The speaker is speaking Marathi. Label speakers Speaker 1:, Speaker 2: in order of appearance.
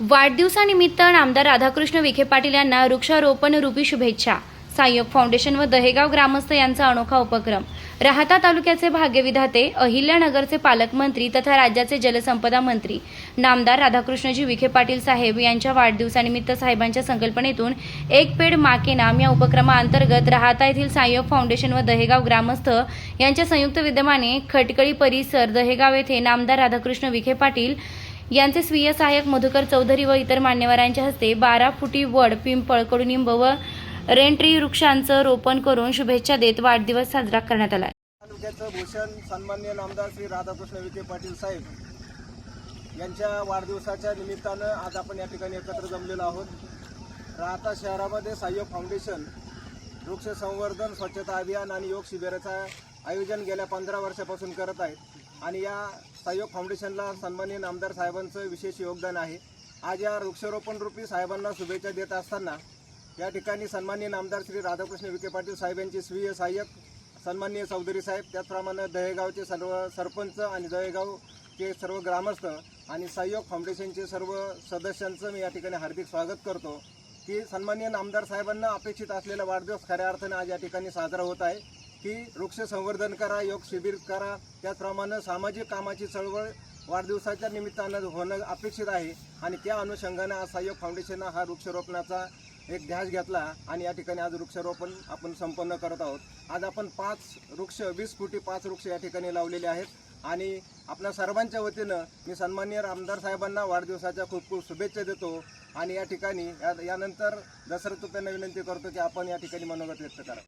Speaker 1: वाढदिवसानिमित्त नामदार राधाकृष्ण विखे पाटील यांना वृक्षारोपण रूपी शुभेच्छा. सायक फाउंडेशन व दहेगाव ग्रामस्थ यांचा अनोखा उपक्रम. राहता तालुक्याचे भाग्यविधाते अहिल्यानगरचे पालकमंत्री तथा राज्याचे जलसंपदा मंत्री नामदार राधाकृष्णजी विखे पाटील साहेब यांच्या वाढदिवसानिमित्त साहेबांच्या संकल्पनेतून एक पेड माके नाम या उपक्रमाअंतर्गत राहता येथील सायक फाउंडेशन व दहेगाव ग्रामस्थ यांच्या संयुक्त विद्यमाने खटकळी परिसर दहेगाव येथे नामदार राधाकृष्ण विखे पाटील यांचे स्वीय सहाय्यक मधुकर चौधरी व इतर मान्यवरांच्या हस्ते बारा फुटी वड पिंपळ कडुनिंब व रेंट्री वृक्षांचं रोपण करून शुभेच्छा देत वाढदिवस साजरा करण्यात आला
Speaker 2: तालुक्याचं भूषण सन्माननीय नामदार श्री राधाकृष्ण विखे पाटील साहेब यांच्या वाढदिवसाच्या निमित्तानं आज आपण या ठिकाणी एकत्र जमलेलो आहोत. राहता शहरामध्ये साह्य फाउंडेशन वृक्ष संवर्धन स्वच्छता अभियान आणि योग शिबिराचा आयोजन गेल्या पंधरा वर्षापासून करत आहेत. आणि या सहयोग फाउंडेशनला सन्माननीय आमदार साहेबांचं विशेष योगदान आहे. आज या वृक्षारोपण रूपी साहेबांना शुभेच्छा देत असताना या ठिकाणी सन्माननीय आमदार श्री राधाकृष्ण विखे पाटील साहेब यांचे स्वीय सहाय्यक सन्माननीय चौधरी साहेब त्याचप्रमाणे दहेगावचे सर्व सरपंच आणि दहेगावचे सर्व ग्रामस्थ आणि सहयोग फाउंडेशनचे सर्व सदस्यांचं मी या ठिकाणी हार्दिक स्वागत करतो. की सन्माननीय नामदार साहेबांना अपेक्षित असलेला वाढदिवस खऱ्या अर्थाने आज या ठिकाणी साजरा होत आहे. की वृक्ष संवर्धन करा योग शिबिर करा त्याचप्रमाणे सामाजिक कामाची चळवळ वाढदिवसाच्या निमित्तानं होणं अपेक्षित आहे. आणि त्या अनुषंगानं आज सहयोग फाउंडेशननं हा वृक्षारोपणाचा एक ध्यास घेतला आणि या ठिकाणी आज वृक्षारोपण आपण संपन्न करत आहोत. आज आपण पाच वृक्ष वीस फुटी पाच वृक्ष या ठिकाणी लावलेले आहेत. आणि आपल्या सर्वांच्या वतीनं मी सन्माननीय आमदार साहेबांना वाढदिवसाच्या खूप खूप शुभेच्छा देतो. आणि या ठिकाणी या यानंतर दसरा त्यांना विनंती करतो की आपण या ठिकाणी मनोगत व्यक्त करा.